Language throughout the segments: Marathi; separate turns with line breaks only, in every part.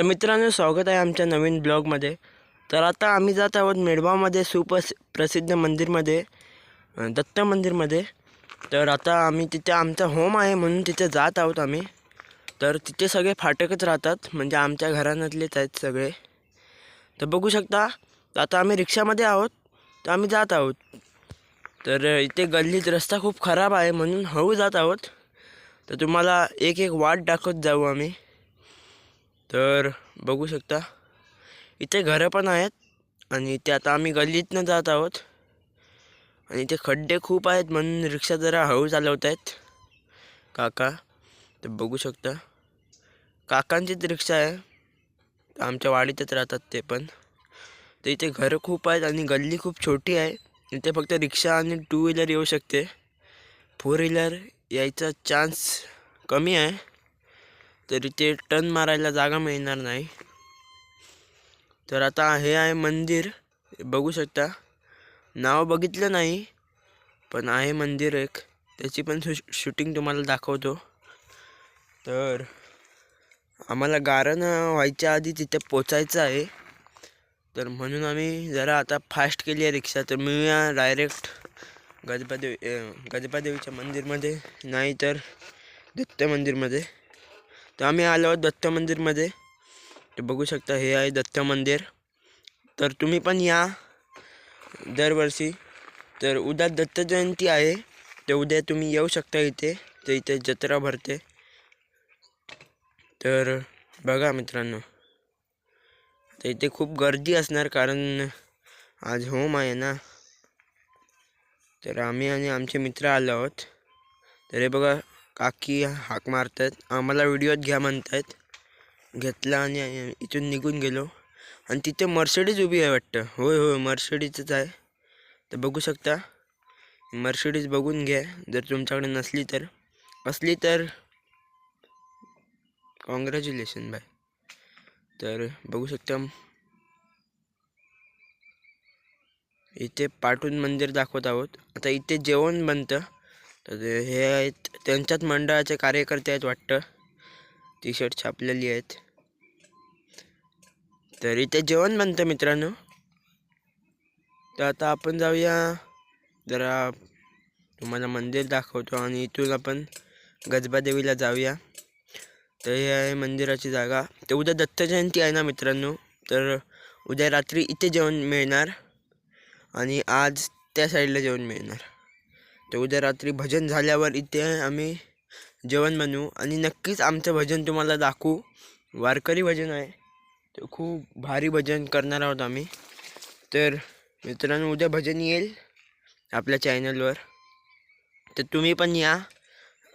तर मित्रांनो स्वागत आहे आमच्या नवीन ब्लॉगमध्ये. तर आता आम्ही जात आहोत मेडबामध्ये सुप्रसि प्रसिद्ध मंदिरमध्ये दत्त मंदिरमध्ये. तर आता आम्ही तिथे आमचा होम आहे म्हणून तिथे जात आहोत आम्ही. तर तिथे सगळे फाटकच राहतात म्हणजे आमच्या घराण्यातलेच आहेत सगळे. तर बघू शकता तर आता आम्ही रिक्षामध्ये आहोत तर आम्ही जात आहोत. तर इथे गल्लीत रस्ता खूप खराब आहे म्हणून हळू जात आहोत. तर तुम्हाला एक एक वाट दाखवत जाऊ आम्ही. तर बघू शकता. इथे घरं पण आहेत आणि इथे आता आम्ही गल्लीतनं जात आहोत. आणि इथे खड्डे खूप आहेत. म्हणून रिक्षा जरा हळू चालवत आहेत. काका तर बघू शकता. काकांचीच रिक्षा आहे. आमच्या वाडीतच राहतात ते पण. तर इथे घरं खूप आहेत आणि गल्ली खूप छोटी आहे. इथे फक्त रिक्षा आणि टू व्हीलर येऊ शकते. फोर व्हीलर यायचा चान्स कमी आहे. तर इथे टर्न मारायला जागा मिळणार नाही. तर आता हे आहे मंदिर. बघू शकता. नाव बघितलं नाही पण आहे मंदिर एक. त्याची पण शू शूटिंग तुम्हाला दाखवतो. तर आम्हाला गारण व्हायच्या आधी तिथे पोचायचं आहे. तर म्हणून आम्ही जरा आता फास्ट केली आहे रिक्षा. तर मिळूया डायरेक्ट गजबादेवी गजबादेवीच्या मंदिरमध्ये. नाही तर दत्त मंदिरमध्ये. तर आम्ही आलो आहोत दत्त मंदिरमध्ये. तर बघू शकता हे आहे दत्त मंदिर. तर तुम्ही पण या दरवर्षी. तर उद्या दत्त जयंती आहे तर उद्या तुम्ही येऊ शकता इथे. तर इथे जत्रा भरते. तर बघा मित्रांनो. तर इथे खूप गर्दी असणार कारण आज होम आहे ना. तर आम्ही आणि आमचे मित्र आलो आहोत. तर हे बघा काकी हाक मारतात. आम्हाला व्हिडिओत घ्या म्हणतायत घेतला आणि इथून निघून गेलो. आणि तिथे मर्सिडीज उभी आहे वाटतं. होय होय मर्सिडीजच आहे. तर बघू शकता. मर्सिडीज बघून घ्या. जर तुमच्याकडे नसली तर. असली तर कॉंग्रॅच्युलेशन बाय तर बघू शकता. इथे पाटून मंदिर दाखवत आहोत. आता इथे जेवण बनतं. तर हे आहेत त्यांच्याच मंडळाचे कार्यकर्ते आहेत वाटतं. टी शर्ट छापलेली आहेत. तर इथे जेवण बनतं मित्रांनो. तर आता आपण जाऊया. जरा तुम्हाला मंदिर दाखवतो आणि इथून आपण गजबादेवीला जाऊया. तर हे आहे मंदिराची जागा. तर उद्या दत्त जयंती आहे ना मित्रांनो. तर उद्या रात्री इथे जेवण मिळणार आणि आज त्या साईडला जेवण मिळणार. तर उद्या रात्री भजन झाल्यावर इथे आम्ही जेवण बनवू. आणि नक्कीच आमचं भजन तुम्हाला दाखवू. वारकरी भजन आहे. तर खूप भारी भजन करणार आहोत आम्ही. तर मित्रांनो उद्या भजन येईल आपल्या चॅनलवर. तर तुम्ही पण या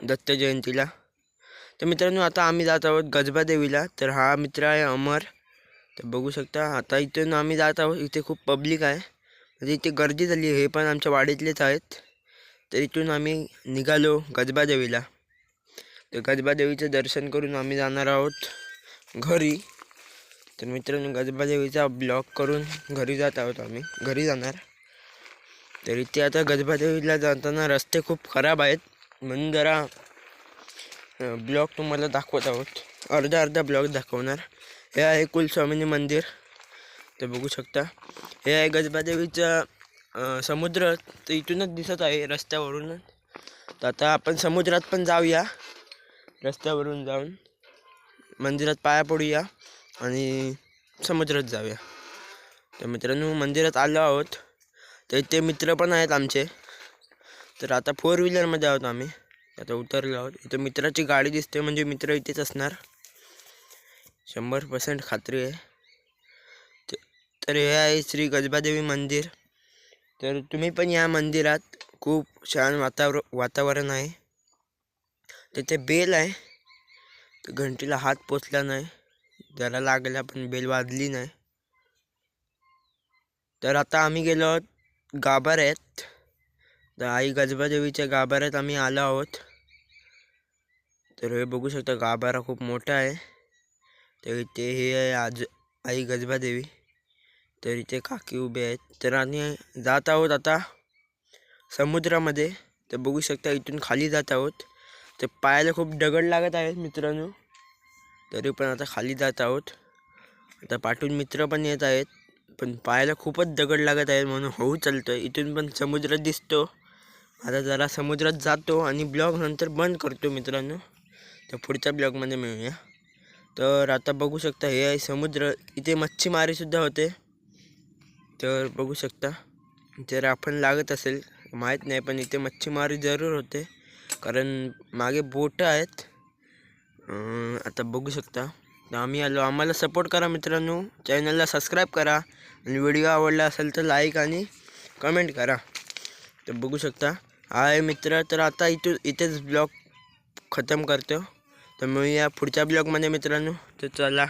दत्त जयंतीला. तर मित्रांनो आता आम्ही जात आहोत गजबादेवीला तर हा मित्र आहे अमर. तर बघू शकता आता इथून आम्ही जात आहोत. इथे खूप पब्लिक आहे. म्हणजे इथे गर्दी झाली हे पण आमच्या वाडीतलेच आहेत. तर इथून आम्ही निघालो गजबादेवीला. तर गजबादेवीचं दर्शन करून आम्ही जाणार आहोत घरी. तर मित्रांनो गजबादेवीचा ब्लॉक करून घरी जात आहोत आम्ही. घरी जाणार. तर इथे आता गजबादेवीला जाताना रस्ते खूप खराब आहेत. म्हणून जरा ब्लॉक तुम्हाला दाखवत आहोत. अर्धा अर्धा ब्लॉक दाखवणार. हे आहे कुलस्वामिनी मंदिर. तर बघू शकता. हे आहे गजबादेवीचं समुद्र तर इथूनच दिसत आहे रस्त्यावरूनच. तर आता आपण समुद्रात पण जाऊया. रस्त्यावरून जाऊन मंदिरात पाया पडूया आणि समुद्रात जाऊया. तर मित्रांनो मंदिरात आलो आहोत. तर इथे मित्र पण आहेत आमचे. तर आता फोर व्हीलरमध्ये आहोत आम्ही. आता उतरलो आहोत. इथं मित्राची गाडी दिसते म्हणजे मित्र इथेच असणार. शंभर पर्सेंट खात्री आहे. तर हे आहे श्री गजबादेवी मंदिर. तर तुम्ही पण या मंदिरात. खूप छान वातावर वातावरण आहे. तिथे बेल आहे. तर घंटीला हात पोचला नाही. जरा लागला पण बेल वाजली नाही. तर आता आम्ही गेलो आहोत गाभाऱ्यात. तर आई गजबादेवीच्या गाभाऱ्यात आम्ही आलो आहोत. तर हे बघू शकता गाभारा खूप मोठा आहे. तर इथे हे आहे आज आई गजबादेवी. तर इथे काकी उभे आहेत. तर आम्ही जात आहोत आता समुद्रामध्ये. तर बघू शकता इथून खाली जात आहोत. तर पायाला खूप दगड लागत आहेत मित्रांनो. तरी पण आता खाली जात आहोत. आता पाठून मित्र पण येत आहेत. पण पायाला खूपच दगड लागत आहेत म्हणून होऊ चालतं इथून पण समुद्र दिसतो. आता जरा समुद्रात जातो आणि ब्लॉग नंतर बंद करतो मित्रांनो. तर पुढच्या ब्लॉगमध्ये मिळूया. तर आता बघू शकता हे आहे समुद्र. इथे मच्छीमारीसुद्धा होते. तर बघू शकता. जर आपण लागत असेल माहीत नाही पण इथे मच्छीमारी जरूर होते. कारण मागे बोटं आहेत. आता बघू शकता. तर आम्ही आलो. आम्हाला सपोर्ट करा मित्रांनो. चॅनलला सबस्क्राईब करा. आणि व्हिडिओ आवडला असेल तर लाईक आणि कमेंट करा. तर बघू शकता. आहे मित्र. तर आता इथून इथेच ब्लॉग खतम करतो. तर मी या पुढच्या ब्लॉगमध्ये मित्रांनो तर चला.